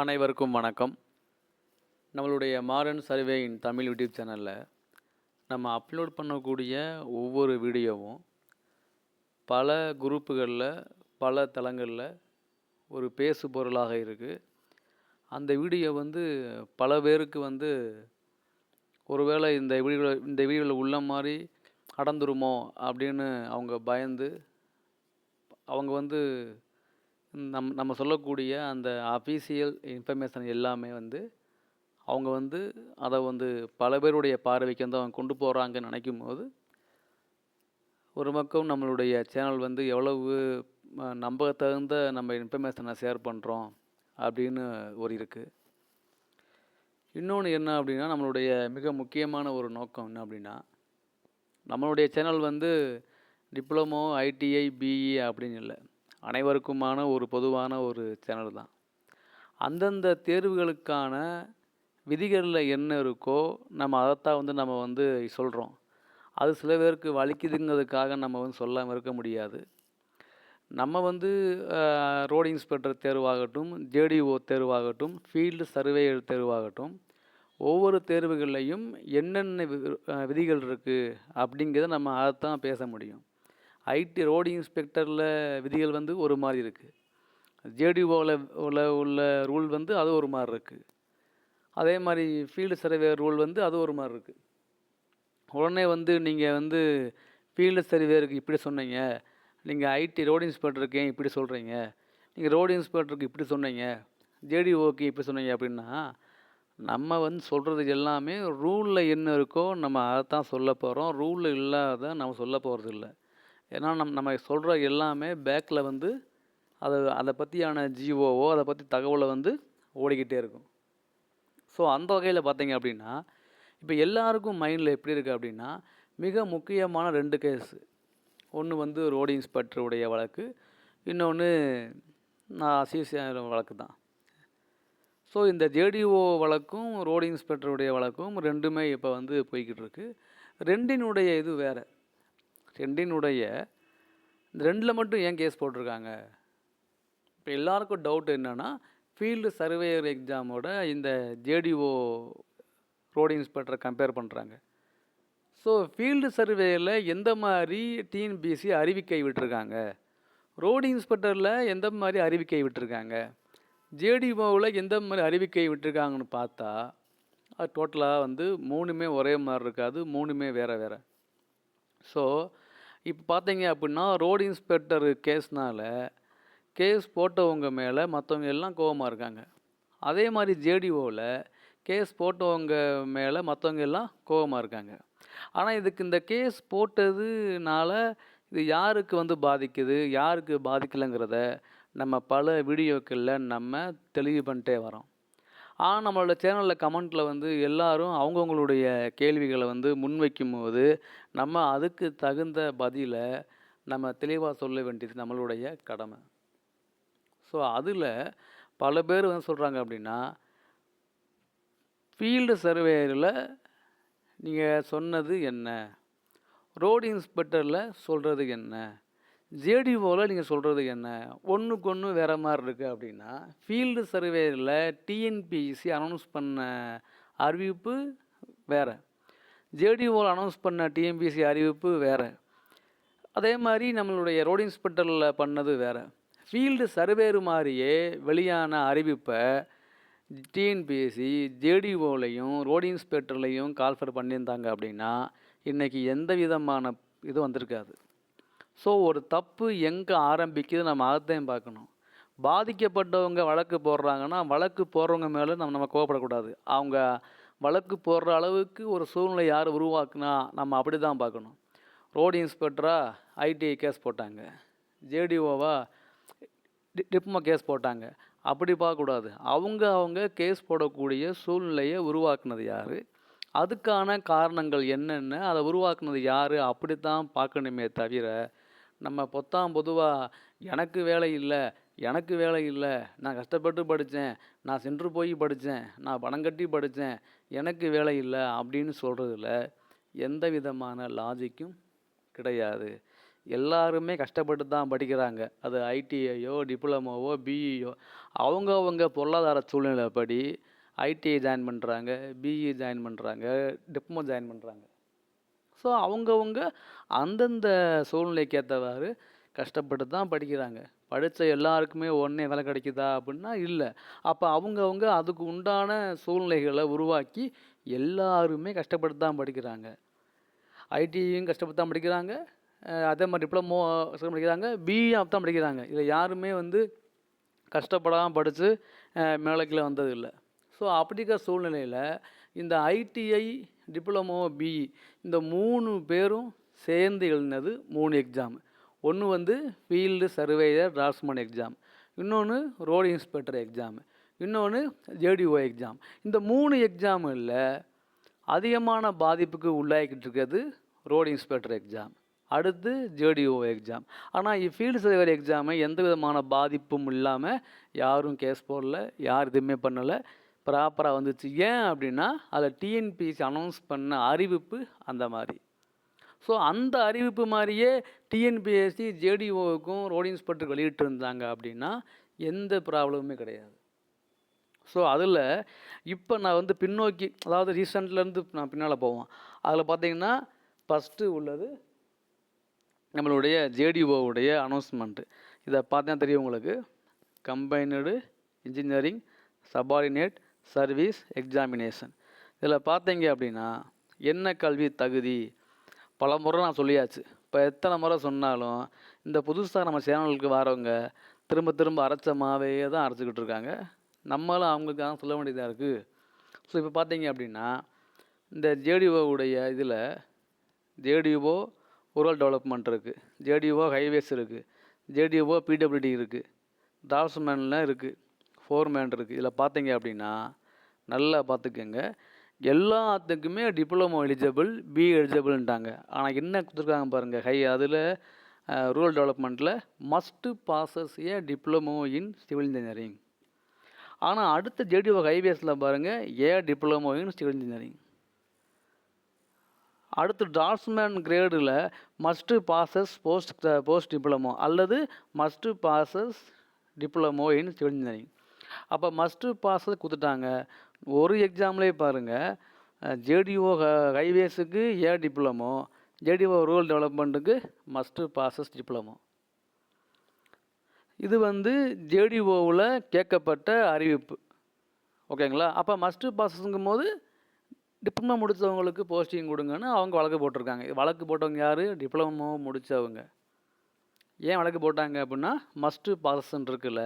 அனைவருக்கும் வணக்கம். நம்மளுடைய மாடர்ன் சர்வேயின் தமிழ் யூடியூப் சேனலில் நம்ம அப்லோட் பண்ணக்கூடிய ஒவ்வொரு வீடியோவும் பல குரூப்புகளில் பல தளங்களில் ஒரு பேசு பொருளாக இருக்குது அந்த வீடியோ வந்து பல பேருக்கு வந்து ஒருவேளை இந்த வீடியோ இந்த வீடியோவில் உள்ள மாதிரி அடந்துருமோ அப்படின்னு அவங்க பயந்து அவங்க வந்து நம் நம்ம சொல்லக்கூடிய அந்த அஃபீஷியல் இன்ஃபர்மேஷன் எல்லாமே வந்து அவங்க வந்து அதை வந்து பல பேருடைய பார்வைக்கு வந்து அவங்க கொண்டு போகிறாங்கன்னு நினைக்கும் போது ஒரு பக்கம் நம்மளுடைய சேனல் வந்து எவ்வளவு ம, நம்பத்தகுந்த நம்ம இன்ஃபர்மேஷனை ஷேர் பண்ணுறோம் அப்படின்னு ஒரு இருக்குது இன்னொன்று என்ன அப்படின்னா நம்மளுடைய மிக முக்கியமான ஒரு நோக்கம் என்ன அப்படின்னா நம்மளுடைய சேனல் வந்து டிப்ளமோ ஐடிஐ பிஇ அப்படின்னு இல்லை. அனைவருக்குமான ஒரு பொதுவான ஒரு சேனல் தான். அந்தந்த தேர்வுகளுக்கான விதிகளில் என்ன இருக்கோ நம்ம அதைத்தான் வந்து நம்ம வந்து சொல்கிறோம் அது சில பேருக்கு வலிக்குதுங்கிறதுக்காக நம்ம வந்து சொல்லாமல் இருக்க முடியாது. நம்ம வந்து ரோடு இன்ஸ்பெக்டர் தேர்வாகட்டும் ஜேடிஓ தேர்வாகட்டும் ஃபீல்டு சர்வேயர் தேர்வாகட்டும் ஒவ்வொரு தேர்வுகள்லையும் என்னென்ன வி- விதிகள் இருக்குது அப்படிங்கிறத நம்ம அதைத்தான் பேச முடியும். ஐடி ரோடு இன்ஸ்பெக்டரில் விதிகள் வந்து ஒரு மாதிரி இருக்குது ஜேடிஓவில் உள்ள உள்ள ரூல் வந்து அது ஒரு மாதிரி இருக்குது அதே மாதிரி ஃபீல்டு சர்வே ரூல் வந்து அது ஒரு மாதிரி இருக்குது உடனே வந்து நீங்கள் வந்து ஃபீல்டு சர்வேருக்கு இப்படி சொன்னீங்க. நீங்கள் ஐடி ரோடு இன்ஸ்பெக்டருக்கு ஏன் இப்படி சொல்கிறீங்க நீங்கள் ரோடு இன்ஸ்பெக்டருக்கு இப்படி சொன்னீங்க. ஜேடிஓக்கு இப்படி சொன்னீங்க அப்படின்னா நம்ம வந்து சொல்கிறது எல்லாமே ரூலில் என்ன இருக்கோ நம்ம அதை தான் சொல்ல போகிறோம் ரூலில் இல்லாத நம்ம சொல்ல போகிறது இல்லை ஏன்னா நம் நம்ம சொல்கிற எல்லாமே பேக்கில் வந்து அதை அதை பற்றியான ஜிஓவோ அதை பற்றி தகவலை வந்து ஓடிக்கிட்டே இருக்கும். ஸோ அந்த வகையில் பார்த்தீங்க அப்படின்னா இப்போ எல்லாருக்கும் மைண்டில் எப்படி இருக்குது அப்படின்னா மிக முக்கியமான ரெண்டு கேஸு ஒன்று வந்து ரோடு இன்ஸ்பெக்டருடைய வழக்கு இன்னொன்று நான் சிசிஆர் வழக்கு தான். ஸோ இந்த ஜேடிஓ வழக்கும் ரோடு இன்ஸ்பெக்டருடைய வழக்கும் ரெண்டுமே இப்போ வந்து போய்கிட்டு இருக்கு. ரெண்டினுடைய இது வேறு. ரெண்டினுடைய இந்த ரெண்டில் மட்டும் ஏன் கேஸ் போட்டிருக்காங்க? இப்போ எல்லாருக்கும் டவுட் என்னென்னா ஃபீல்டு சர்வேயர் எக்ஸாமோட இந்த ஜேடிஓ ரோடு இன்ஸ்பெக்டரை கம்பேர் பண்ணுறாங்க ஸோ ஃபீல்டு சர்வேயில் எந்த மாதிரி டிஎன்பிசி அறிவிக்கை விட்டுருக்காங்க? ரோடு இன்ஸ்பெக்டரில் எந்த மாதிரி அறிவிக்கை விட்டுருக்காங்க? ஜேடிஓவில் எந்த மாதிரி அறிவிக்கை விட்டுருக்காங்கன்னு பார்த்தா அது டோட்டலாக வந்து மூணுமே ஒரே மாதிரி இருக்காது மூணுமே வேறு வேறு. ஸோ இப்போ பார்த்தீங்க அப்படின்னா ரோடு இன்ஸ்பெக்டர் கேஸ்னால் கேஸ் போட்டவங்க மேலே மற்றவங்க எல்லாம் கோவமாக இருக்காங்க. அதே மாதிரி ஜேடிஓவில் கேஸ் போட்டவங்க மேலே மற்றவங்க எல்லாம் கோவமாக இருக்காங்க. ஆனால் இதுக்கு இந்த கேஸ் போட்டதுனால இது யாருக்கு வந்து பாதிக்குது யாருக்கு பாதிக்கலைங்கிறத நம்ம பல வீடியோக்களில் நம்ம தெளிவு பண்ணிட்டே வரோம் ஆனால் நம்மளோட சேனலில் கமெண்ட்டில் வந்து எல்லோரும் அவங்கவுங்களுடைய கேள்விகளை வந்து முன்வைக்கும் போது நம்ம அதுக்கு தகுந்த பதிலை நம்ம தெளிவாக சொல்ல வேண்டியது நம்மளுடைய கடமை. ஸோ அதில் பல பேர் வந்து சொல்கிறாங்க அப்படின்னா ஃபீல்டு சர்வேயரில் நீங்கள் சொன்னது என்ன? ரோடு இன்ஸ்பெக்டரில் சொல்கிறது என்ன? ஜேடிஓவில் நீங்கள் சொல்கிறது என்ன? ஒன்றுக்கு ஒன்று வேறு மாதிரி இருக்குது அப்படின்னா ஃபீல்டு சர்வேயில் டிஎன்பிசி அனௌன்ஸ் பண்ண அறிவிப்பு வேறு. ஜேடிஓவில் அனௌன்ஸ் பண்ண டிஎன்பிசி அறிவிப்பு வேறு. அதே மாதிரி நம்மளுடைய ரோடு இன்ஸ்பெக்டரில் பண்ணது வேறு. ஃபீல்டு சர்வேரு மாதிரியே வெளியான அறிவிப்பை டிஎன்பிஎஸ்சி ஜேடிஓலையும் ரோடு இன்ஸ்பெக்டர்லையும் கால்ஃபர் பண்ணியிருந்தாங்க அப்படின்னா இன்றைக்கி எந்த விதமான இது வந்திருக்காது. ஸோ ஒரு தப்பு எங்கே ஆரம்பிக்குது நம்ம அதைத்தான் பார்க்கணும். பாதிக்கப்பட்டவங்க வழக்கு போடுறாங்கன்னா வழக்கு போடுறவங்க மேலே நம்ம நம்ம கோவப்படக்கூடாது. அவங்க வழக்கு போடுற அளவுக்கு ஒரு சூழ்நிலை யார் உருவாக்குனா நம்ம அப்படி தான் பார்க்கணும் ரோடு இன்ஸ்பெக்டராக ஐடிஐ கேஸ் போட்டாங்க. ஜேடிஓவா டிப்மா கேஸ் போட்டாங்க. அப்படி பார்க்கக்கூடாது. அவங்க அவங்க கேஸ் போடக்கூடிய சூழ்நிலையை உருவாக்குனது யார்? அதுக்கான காரணங்கள் என்னென்ன? அதை உருவாக்குனது யார்? அப்படி தான் பார்க்கணுமே தவிர நம்ம பொத்தாம் பொதுவாக எனக்கு வேலை இல்லை எனக்கு வேலை இல்லை நான் கஷ்டப்பட்டு படித்தேன் நான் சென்று போய் படித்தேன் நான் பணம் கட்டி படித்தேன் எனக்கு வேலை இல்லை அப்படின்னு சொல்கிறதுல எந்த விதமான லாஜிக்கும் கிடையாது. எல்லாருமே கஷ்டப்பட்டு தான் படிக்கிறாங்க. அது ஐடிஐயோ டிப்ளமோவோ பிஇயோ அவங்கவுங்க பொருளாதார சூழ்நிலைப்படி ஐடிஐ ஜாயின் பண்ணுறாங்க பிஇ ஜாயின் பண்ணுறாங்க டிப்ளமோ ஜாயின் பண்ணுறாங்க ஸோ அவங்கவுங்க அந்தந்த சூழ்நிலைக்கு ஏற்றவாறு கஷ்டப்பட்டு தான் படிக்கிறாங்க. படித்த எல்லாருக்குமே ஒன்றே வேலை கிடைக்குதா அப்படின்னா இல்லை. அப்போ அவங்கவுங்க அதுக்கு உண்டான சூழ்நிலைகளை உருவாக்கி எல்லாருமே கஷ்டப்பட்டு தான் படிக்கிறாங்க. ஐடியும் கஷ்டப்பட்டு தான் படிக்கிறாங்க அதே மாதிரி டிப்ளமோ கஷ்டப்பட்டு படிக்கிறாங்க. பிஏ தான் படிக்கிறாங்க. இதில் யாருமே வந்து கஷ்டப்படாமல் படித்து மேலே கீழே வந்தது இல்லை ஸோ அப்படிங்கிற சூழ்நிலையில் இந்த ஐடிஐ டிப்ளமோ பிஇ இந்த மூணு பேரும் சேர்ந்து எழுதினது மூணு எக்ஸாம் ஒன்று வந்து ஃபீல்டு சர்வேயர் டிராஸ்மன் எக்ஸாம் இன்னொன்று ரோடு இன்ஸ்பெக்டர் எக்ஸாம் இன்னொன்று ஜேடிஓ எக்ஸாம் இந்த மூணு எக்ஸாமில் அதிகமான பாதிப்புக்கு உள்ளாகிக்கிட்டு இருக்கிறது ரோடு இன்ஸ்பெக்டர் எக்ஸாம் அடுத்து ஜேடிஓ எக்ஸாம் ஆனால் ஃபீல்டு சர்வேயர் எக்ஸாமை எந்த விதமான பாதிப்பும் இல்லாமல் யாரும் கேஸ் போடல யார் எதுவுமே பண்ணலை. ப்ராப்பராக வந்துச்சு. ஏன் அப்படின்னா அதில் டிஎன்பிசி அனௌன்ஸ் பண்ண அறிவிப்பு அந்த மாதிரி. ஸோ அந்த அறிவிப்பு மாதிரியே டிஎன்பிஎஸ்சி ஜேடிஓவுக்கும் ரோடு இன்ஸ்பெக்டருக்கு வெளியிட்டு இருந்தாங்க அப்படின்னா எந்த ப்ராப்ளமுமே கிடையாது. ஸோ அதில் இப்போ நான் வந்து பின்னோக்கி அதாவது ரீசெண்ட்லேருந்து நான் பின்னால் போவோம். அதில் பார்த்தீங்கன்னா ஃபஸ்ட்டு உள்ளது நம்மளுடைய ஜேடிஓவுடைய அனௌன்ஸ்மெண்ட்டு இதை பார்த்தா தெரியும் உங்களுக்கு. Combined engineering subordinate service examination இதில் பார்த்தீங்க அப்படின்னா என்ன கல்வி தகுதி? பல முறை நான் சொல்லியாச்சு. இப்போ எத்தனை முறை சொன்னாலும் இந்த புதுசாக நம்ம சேனலுக்கு வரவங்க திரும்ப திரும்ப அரைச்ச மாவே தான் அரைச்சிக்கிட்டு இருக்காங்க. நம்மளும் அவங்களுக்காக சொல்ல வேண்டியதாக இருக்குது ஸோ இப்போ பார்த்தீங்க அப்படின்னா இந்த ஜேடிஓவுடைய இதில் ஜேடிஓ ரூரல் டெவலப்மெண்ட் இருக்குது ஜேடிஓ ஹைவேஸ் இருக்குது ஜேடிஓ பிடபிள்யூடி இருக்குது டிராஃப்ட்ஸ்மேனில் இருக்குது ஃபோர்மேன் இருக்குது இதில் பார்த்தீங்க அப்படின்னா நல்லா பார்த்துக்கோங்க எல்லாத்துக்குமே டிப்ளமோ எலிஜிபிள் பி எலிஜிபிள்ன்ட்டாங்க ஆனால் என்ன கொடுத்துருக்காங்க பாருங்கள் ஹை அதில் rural டெவலப்மெண்ட்டில் must possess a diploma in civil engineering ஆனால் அடுத்த ஜேடிஓ ஹைவேஸில் பாருங்கள் a diploma in civil engineering அடுத்து draughtsman கிரேடில் must possess post post diploma அல்லது must possess diploma in civil engineering அப்போ மஸ்ட்டு பாசஸ் கொடுத்துட்டாங்க. ஒரு எக்ஸாம்லேயே பாருங்கள் ஜேடிஓ ஹைவேஸுக்கு ஏ டிப்ளமோ ஜேடிஓ ரூரல் டெவலப்மெண்ட்டுக்கு மஸ்ட்டு பாசஸ் டிப்ளமோ இது வந்து ஜேடிஓவில் கேட்கப்பட்ட அறிவிப்பு. ஓகேங்களா அப்போ மஸ்ட்டு பாசஸ்ங்கும் போது டிப்ளமோ முடித்தவங்களுக்கு போஸ்டிங் கொடுங்கன்னு அவங்க வழக்கு போட்டிருக்காங்க. வழக்கு போட்டவங்க யார்? டிப்ளமோ முடித்தவங்க ஏன் வழக்கு போட்டாங்க அப்படின்னா மஸ்ட்டு பாசன் இருக்குல்ல.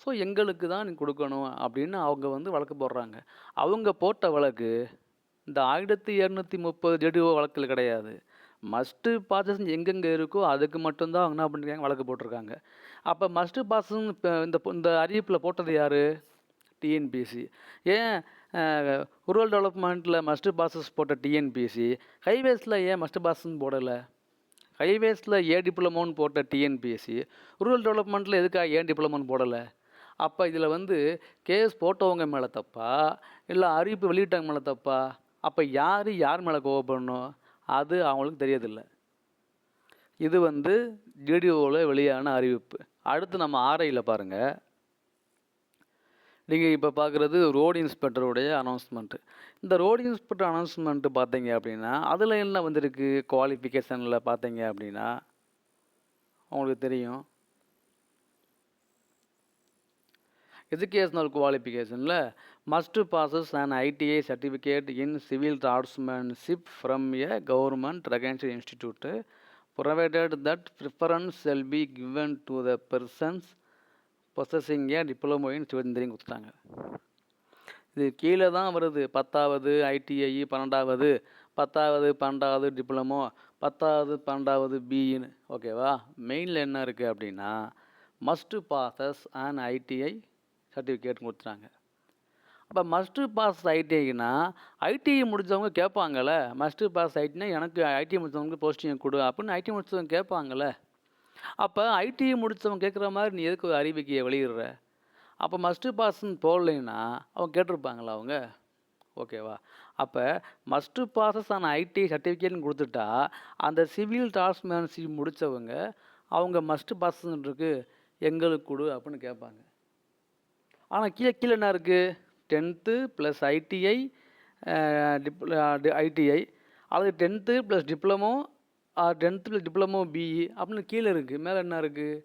ஸோ எங்களுக்கு தான் நீ கொடுக்கணும் அப்படின்னு அவங்க வந்து வழக்கு போடுறாங்க. அவங்க போட்ட வழக்கு இந்த ஆயிரத்தி இரநூத்தி முப்பது ஜெடிஓ வழக்கில் கிடையாது. மஸ்ட்டு பாசஸ் எங்கெங்கே இருக்கோ அதுக்கு மட்டும்தான் அவங்க என்ன பண்ணிருக்காங்க வழக்கு போட்டிருக்காங்க. அப்போ மஸ்ட்டு பாசஸ் இப்போ இந்த இந்த அறிவிப்பில் போட்டது யார்? டிஎன்பிசி ஏன் ரூரல் டெவலப்மெண்ட்டில் மஸ்ட்டு பாசஸ் போட்ட டிஎன்பிசி ஹைவேஸில் ஏன் மஸ்ட்டு பாசஸ்ன்னு போடலை? ஹைவேஸில் ஏ டிப்ளமோன்னு போட்ட டிஎன்பிஎஸ்சி ரூரல் டெவலப்மெண்ட்டில் எதுக்காக ஏன் டிப்ளமோன்னு போடலை? அப்போ இதில் வந்து கேஸ் போட்டவங்க மேலே தப்பா? இல்லை அறிவிப்பு வெளியிட்டவங்க மேலே தப்பா? அப்போ யார் யார் மேலே கோவப்படணும்? அது அவங்களுக்கு தெரியதில்லை. இது வந்து ஜிடிஓவில் வெளியான அறிவிப்பு. அடுத்து நம்ம ஆர்ஐயில் பாருங்கள் நீங்கள் இப்போ பார்க்குறது ரோடு இன்ஸ்பெக்டருடைய அனௌன்ஸ்மெண்ட்டு இந்த ரோடு இன்ஸ்பெக்டர் அனௌன்ஸ்மெண்ட்டு பார்த்தீங்க அப்படின்னா அதில் என்ன வந்திருக்கு? குவாலிஃபிகேஷனில் பார்த்தீங்க அப்படின்னா உங்களுக்கு தெரியும். Educational குவாலிஃபிகேஷனில் must possess and ITI certificate in civil draughtsmanship from a government recognised institute provided that preference shall be given to the persons possessing a diploma in civil engineering கொடுத்துட்டாங்க. இது கீழே தான் வருது. பத்தாவது ஐடிஐ பன்னெண்டாவது பத்தாவது பன்னெண்டாவது டிப்ளமோ பத்தாவது பன்னெண்டாவது பிஇன்னு ஓகேவா மெயினில் என்ன இருக்குது அப்படின்னா must possess and ITI certificate கொடுத்துட்டாங்க. அப்போ மஸ்ட்டு பாஸ் ஐடிஐனா ஐடிஐ முடித்தவங்க கேட்பாங்கல்ல மஸ்ட்டு பாஸ் ஐடினா எனக்கு ஐடிஐ முடித்தவங்களுக்கு போஸ்டிங் கொடு அப்படின்னு ஐடி முடித்தவங்க கேட்பாங்கல்ல. அப்போ ஐடிஐ முடித்தவங்க கேட்குற மாதிரி நீ எதுக்கு அறிவிக்கையை வெளியிடுற? அப்போ மஸ்ட்டு பாஸ்ன்னு போடலைன்னா அவங்க கேட்டிருப்பாங்களா அவங்க. ஓகேவா அப்போ மஸ்ட்டு ப்ராசஸ் ஆன ஐடி சர்டிஃபிகேட்னு கொடுத்துட்டா அந்த சிவில் டிரான்ஸ்மேன்ஷிப் முடித்தவங்க அவங்க மஸ்ட்டு ப்ராசஸ் எங்களுக்கு கொடு அப்படின்னு கேட்பாங்க. ஆனால் கீழே கீழே என்ன இருக்குது டென்த்து ப்ளஸ் ஐடிஐ ஐடிஐ அல்லது tenth plus diploma tenth plus diploma BE அப்படின்னு கீழே இருக்குது மேலே என்ன இருக்குது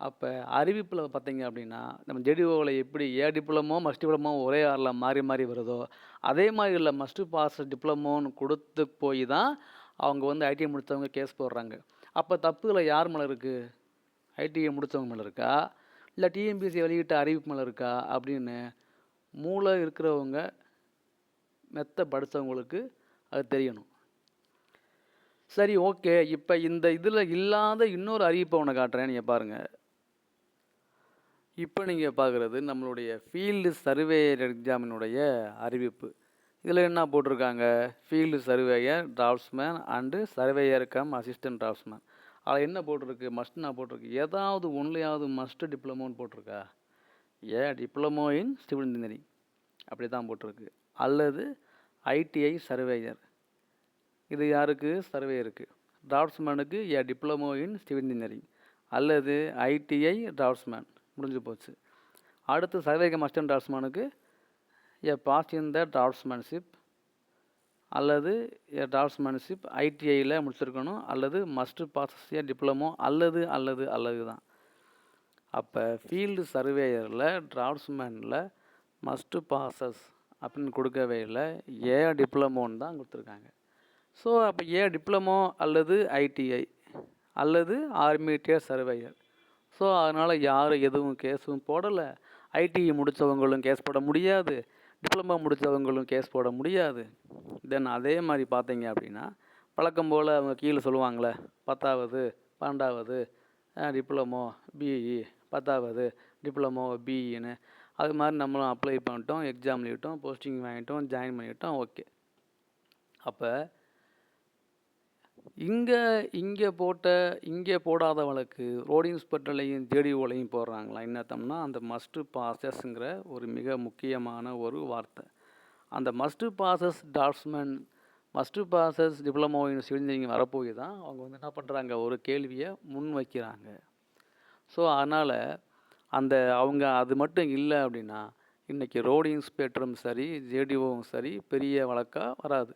அப்போ அறிவிப்பில் பார்த்தீங்க அப்படின்னா நம்ம ஜெடிஓவில் எப்படி ஏ டிப்ளமோ மஸ்ட் டிப்ளமோ ஒரே ஆரில் மாறி மாறி வருதோ அதே மாதிரி இல்லை மஸ்ட் பாஸ் டிப்ளமோன்னு கொடுத்து போய் தான் அவங்க வந்து ஐடிஐ முடித்தவங்க கேஸ் போடுறாங்க. அப்போ தப்புகளை யார் மேலே இருக்குது ஐடிஐ முடித்தவங்க மேலே இருக்கா? இல்லை டிஎம்பிசி வெளியிட்ட அறிவிப்பு மேலே இருக்கா? அப்படின்னு மூளை இருக்கிறவங்க மெத்த படித்தவங்களுக்கு அது தெரியணும். சரி ஓகே. இப்போ இந்த இதில் இல்லாத இன்னொரு அறிவிப்பை ஒன்று காட்டுறேன் நீங்கள் பாருங்கள் இப்போ நீங்கள் பார்க்குறது நம்மளுடைய ஃபீல்டு சர்வேயர் எக்ஸாமினுடைய அறிவிப்பு. இதில் என்ன போட்டிருக்காங்க? Field surveyor draughtsman and surveyor cum assistant draughtsman அதில் என்ன போட்டிருக்கு? மஸ்ட் நான் போட்டிருக்கு. ஏதாவது ஒன்லையாவது மஸ்ட் டிப்ளமோன்னு போட்டிருக்கா? A diploma in civil engineering அப்படி தான் போட்டிருக்கு. அல்லது ஐடிஐ சர்வேயர் இது யாருக்கு? சர்வேயருக்கு டிராஃப்ட்ஸ்மேனுக்கு a diploma in civil engineering அல்லது ஐடிஐ டிராஃப்ட்ஸ்மேன் முடிஞ்சு போச்சு. அடுத்து சர்வேக மாஸ்டர் டிராஃப்ட்ஸ்மேனுக்கு ஏ பாஸ் இன் த டிராஃப்ட்ஸ்மேன்ஷிப் அல்லது ஏ ஐடிஐயில் முடிச்சிருக்கணும் அல்லது மஸ்ட் பாஸ் டிப்ளமோ அல்லது அல்லது அல்லது தான். அப்போ ஃபீல்டு சர்வேயரில் டிராஃப்ட்ஸ்மேனில் மஸ்ட்டு பாசஸ் அப்படின்னு கொடுக்கவே இல்லை ஏ டிப்ளமோன்னு தான் கொடுத்துருக்காங்க. ஸோ அப்போ ஏ டிப்ளமோ அல்லது ஐடிஐ அல்லது ஆர்மிட்டியர் சர்வேயர் ஸோ அதனால் யாரும் எதுவும் கேஸும் போடலை. ஐடிஐ முடித்தவங்களும் கேஸ் போட முடியாது. டிப்ளமோ முடித்தவங்களும் கேஸ் போட முடியாது. தென் அதே மாதிரி பார்த்தீங்க அப்படின்னா வழக்கம் போல் அவங்க கீழே சொல்லுவாங்களே பத்தாவது பன்னெண்டாவது டிப்ளமோ பிஇ பத்தாவது டிப்ளமோ பிஇன்னு அது மாதிரி நம்மளும் அப்ளை பண்ணிட்டோம் எக்ஸாம் எழுதிட்டோம் போஸ்டிங் வாங்கிட்டோம் ஜாயின் பண்ணிட்டோம் ஓகே அப்போ இங்கே இங்கே போட்ட இங்கே போடாத வழக்கு ரோடு இன்ஸ்பெக்டர்லையும் ஜேடிஓலையும் போடுறாங்களா? என்னத்தம்னா அந்த மஸ்ட்டு பாசஸ்ங்கிற ஒரு மிக முக்கியமான ஒரு வார்த்தை. அந்த must possess draughtsman must possess diploma in வரப்போய் தான் அவங்க வந்து என்ன பண்ணுறாங்க ஒரு கேள்வியை முன் வைக்கிறாங்க. ஸோ அதனால் அந்த அவங்க அது மட்டும் இல்லை அப்படின்னா இன்றைக்கி ரோடு இன்ஸ்பெக்டரும் சரி ஜேடிஓவும் சரி பெரிய வழக்காக வராது.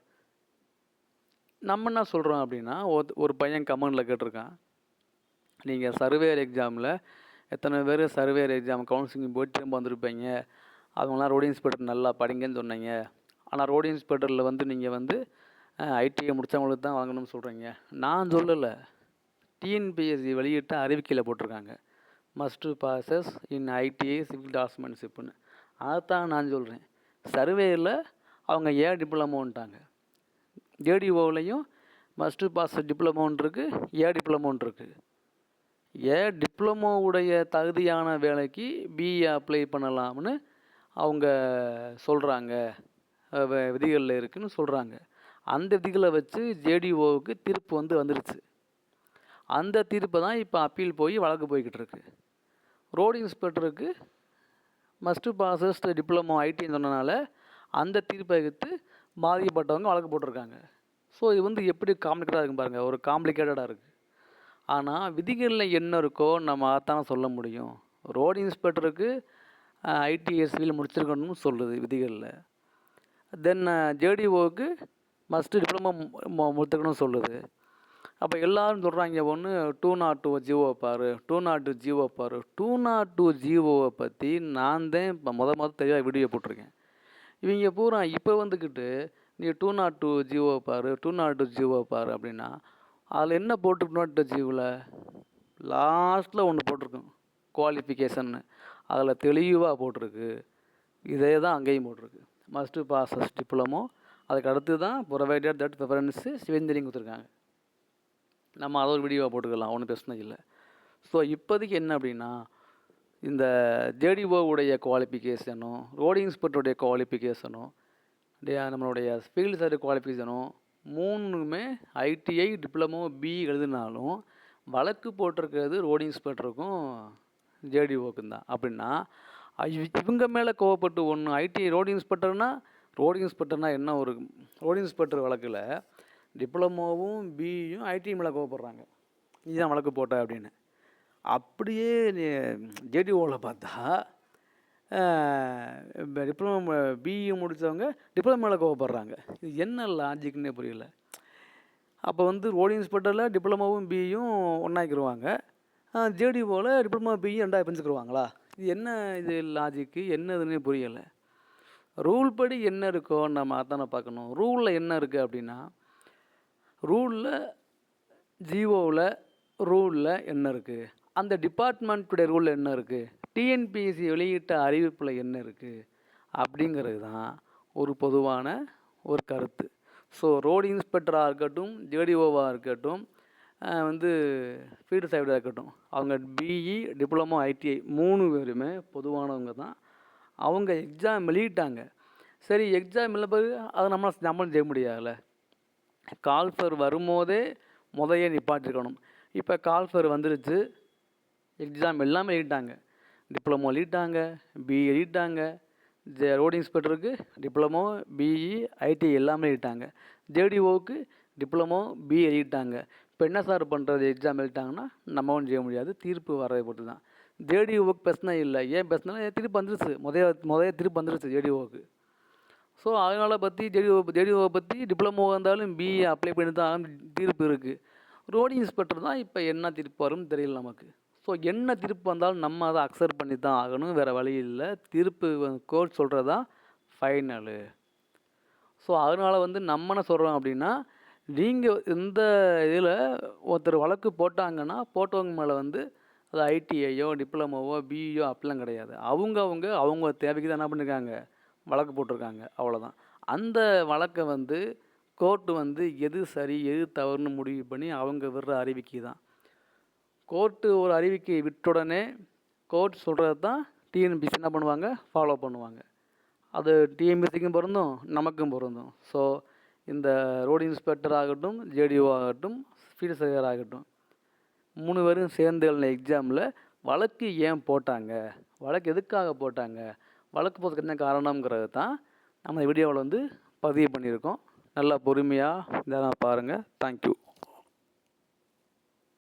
நம்ம என்ன சொல்கிறோம் அப்படின்னா ஒரு- பையன் கமெண்டில் கேட்டிருக்கான். நீங்கள் சர்வேயர் எக்ஸாமில் எத்தனை பேர் சர்வேயர் எக்ஸாம் கவுன்சிலிங் போயிட்டு திரும்ப வந்திருப்பீங்க. அவங்களாம் ரோடு இன்ஸ்பெக்டர் நல்லா படிங்கன்னு சொன்னீங்க. ஆனால் ரோடு இன்ஸ்பெக்டரில் வந்து நீங்கள் வந்து ஐடிஐ முடித்தவங்களுக்கு தான் வாங்கணும்னு சொல்கிறீங்க நான் சொல்லலை. டிஎன்பிஎஸ்சி வெளியிட்ட அறிவிக்கையில் போட்டிருக்காங்க. Must possess in ITI civil டாக்குமெண்ட்ஷிப்னு அதைத்தான் நான் சொல்கிறேன் சர்வேயில் அவங்க ஏன் டிப்ளமோன்ட்டாங்க ஏடிஓவிலையும் மஸ்ட்டு பாஸ் டிப்ளமோன்னு இருக்குது ஏ டிப்ளமோன் இருக்குது ஏ டிப்ளமோவுடைய தகுதியான வேலைக்கு பிஏ அப்ளை பண்ணலாம்னு அவங்க சொல்கிறாங்க விதிகளில் இருக்குதுன்னு சொல்கிறாங்க அந்த விதிகளை வச்சு ஜேடிஓவுக்கு தீர்ப்பு வந்து வந்துருச்சு. அந்த தீர்ப்பை தான் இப்போ அப்பீல் போய் வழக்கு போய்கிட்டு இருக்கு. ரோடு இன்ஸ்பெக்டருக்கு மஸ்ட் பாசஸ்ட் டிப்ளமோ ஐடின்னு சொன்னனால அந்த தீர்ப்பை எடுத்து பாதிக்கப்பட்டவங்க வழக்கு போட்டிருக்காங்க. ஸோ இது வந்து எப்படி காம்ப்ளிகேட்டாக இருக்கும் பாருங்கள் ஒரு காம்ப்ளிகேட்டடாக இருக்குது ஆனால் விதிகளில் என்ன இருக்கோ நம்ம அதைத்தானே சொல்ல முடியும். ரோடு இன்ஸ்பெக்டருக்கு ஐடிஎஸ்சியில் முடிச்சிருக்கணும்னு சொல்லுது விதிகளில். தென் ஜேடிஓவுக்கு மஸ்ட்டு டிப்ளமோ முடித்துக்கணும்னு சொல்லுது. அப்போ எல்லாரும் சொல்கிறாங்க ஒன்று டூ நாட் டூ ஜிஓ பாரு டூ நாட் டூ ஜிஓ பாரு. டூ நாட் டூ ஜிஓவை பற்றி நான் தான் இப்போ மொதல் மொதல் தெளிவாக வீடியோ போட்டிருக்கேன். இவங்க பூரா இப்போ வந்துக்கிட்டு நீ டூ நாட் டூ ஜியோ பாரு டூ நாட் டூ ஜிஓ பாரு அப்படின்னா அதில் என்ன போட்டிருக்கணும் டூ ஜியோவில் லாஸ்ட்டில் ஒன்று போட்டிருக்கும் குவாலிஃபிகேஷன்னு அதில் தெளிவாக போட்டிருக்கு. இதே தான் அங்கேயும் போட்டிருக்கு. மஸ்ட்டு பாசஸ் டிப்ளமோ அதுக்கு அடுத்து தான் ப்ரொவைடட் தட் ப்ரிஃபரன்ஸு சிவெஞ்சரிங் கொடுத்துருக்காங்க. நம்ம அதை ஒரு வீடியோவாக போட்டுக்கலாம் ஒன்றும் பிரச்சனை இல்லை. ஸோ இப்போதைக்கு என்ன அப்படின்னா இந்த ஜேடிஓவுடைய உடைய குவாலிஃபிகேஷனும் ரோடு இன்ஸ்பெக்டருடைய குவாலிஃபிகேஷனும் நம்மளுடைய ஃபீல்டு சர்வீஸ் குவாலிஃபிகேஷனும் மூணுமே ஐடிஐ டிப்ளமோ பி எழுதினாலும் வழக்கு போட்டிருக்கிறது ரோடு இன்ஸ்பெக்டருக்கும் ஜேடிஓக்கும் தான். அப்படின்னா இவங்க மேலே கோவப்பட்டு ஒன்று ஐடிஐ ரோடு இன்ஸ்பெக்டர்னால் ரோடு இன்ஸ்பெக்டர்னால் என்ன ஒரு ரோடு இன்ஸ்பெக்டர் வழக்கில் டிப்ளமோவும் பியும் ஐடி மேலே கோவப்படுறாங்க. நீ தான் வழக்கு போட்ட அப்படின்னு. அப்படியே ஜேடிஓவில் பார்த்தா டிப்ளமோ பிஇ முடித்தவங்க டிப்ளமோவில் கோவப்படுறாங்க. இது என்ன லாஜிக்னே புரியல. அப்போ வந்து ரோடு இன்ஸ்பெக்டரில் டிப்ளமோவும் பிஇயும் ஒன்றாக்கிடுவாங்க ஜேடிஓவில் டிப்ளமோ பிஇ ரெண்டாக பிரிஞ்சுக்கிடுவாங்களா இது என்ன இது லாஜிக்கு என்னதுன்னே புரியலை. ரூல் படி என்ன இருக்கோ நம்ம அதான பார்க்கணும். ரூலில் என்ன இருக்குது அப்படின்னா ரூலில் ஜிஓவில் ரூலில் என்ன இருக்குது அந்த டிபார்ட்மெண்ட்டுடைய ரூலில் என்ன இருக்குது டிஎன்பிஎஸ்சி வெளியிட்ட அறிவிப்பில் என்ன இருக்குது அப்படிங்கிறது தான் ஒரு பொதுவான ஒரு கருத்து. ஸோ ரோடு இன்ஸ்பெக்டராக இருக்கட்டும் ஜேடிஓவாக இருக்கட்டும் வந்து ஃபீல்டு சைடாக இருக்கட்டும் அவங்க பிஇ டிப்ளமோ ஐடிஐ மூணு பேருமே பொதுவானவங்க தான். அவங்க எக்ஸாம் வெளியிட்டாங்க சரி எக்ஸாம் இல்லை பிறகு அதை நம்ம நம்மளும் செய்ய முடியாதுல்ல. கால்ஃபர் வரும்போதே முதைய நிப்பாட்டிருக்கணும். இப்போ கால்ஃபர் வந்துடுச்சு எக்ஸாம் எல்லாமே எழுதிட்டாங்க. டிப்ளமோ எழுதிட்டாங்க பிஇ எழுதிட்டாங்க. ரோடு இன்ஸ்பெக்டருக்கு டிப்ளமோ பிஇ ஐடி எல்லாமே எழுதிட்டாங்க. ஜேடிஓவுக்கு டிப்ளமோ பிஇ எழுதிட்டாங்க. இப்போ என்ன சார் பண்ணுறது எக்ஸாம் எழுதிட்டாங்கன்னா நம்ம ஒன்றும் செய்ய முடியாது. தீர்ப்பு வரவே பொறுத்து தான். ஜேடிஓவுக்கு பிரச்சனை இல்லை. ஏன் பிரச்சனை? திருப்பி வந்துருச்சு? முதைய முதைய திருப்பி வந்துருச்சு ஜேடிஓவுக்கு ஸோ அதனால் பற்றி ஜேடிஓ ஜேடிஓவை பற்றி டிப்ளமோ இருந்தாலும் பிஇ அப்ளை பண்ணி தான் தீர்ப்பு இருக்குது ரோடு இன்ஸ்பெக்டர் தான் இப்போ என்ன தீர்ப்பு வரும்னு தெரியல நமக்கு. ஸோ என்ன தீர்ப்பு வந்தாலும் நம்ம அதை அக்செப்ட் பண்ணி தான் ஆகணும். வேறு வழி இல்லை. தீர்ப்பு கோர்ட் சொல்கிறது தான் ஃபைனலு ஸோ அதனால் வந்து நம்ம என்ன சொல்கிறோம் அப்படின்னா நீங்கள் இந்த இதில் ஒருத்தர் வழக்கு போட்டாங்கன்னா போட்டவங்க மேலே வந்து அது ஐடிஐயோ டிப்ளமோவோ பிஇயோ அப்படிலாம் கிடையாது. அவங்க அவங்க அவங்க தேவைக்கு தான் என்ன பண்ணியிருக்காங்க வழக்கு போட்டிருக்காங்க. அவ்வளோதான் அந்த வழக்கை வந்து கோர்ட்டு வந்து எது சரி எது தவறுன்னு முடிவு பண்ணி அவங்க விடுற அறிவிக்கை தான். கோர்ட்டு ஒரு அறிவிக்கை விட்ட உடனே கோர்ட் சொல்கிறது தான் டிஎன்பிசி என்ன பண்ணுவாங்க? ஃபாலோ பண்ணுவாங்க. அது டிஎன்பிசிக்கும் பொருந்தும் நமக்கும் பொருந்தும். ஸோ இந்த ரோடு இன்ஸ்பெக்டர் ஆகட்டும் ஜேடிஓ ஆகட்டும் ஃபீல்டு சர்வேயர் ஆகட்டும் மூணு பேரும் சேர்ந்து எழுதின எக்ஸாமில் வழக்கு ஏன் போட்டாங்க? வழக்கு எதுக்காக போட்டாங்க? வழக்கு போகிறதுக்கு என்ன காரணங்கிறது தான் நம்ம வீடியோவில் வந்து பதிவு பண்ணியிருக்கோம். நல்லா பொறுமையாக இதெல்லாம் பாருங்கள் தேங்க்யூ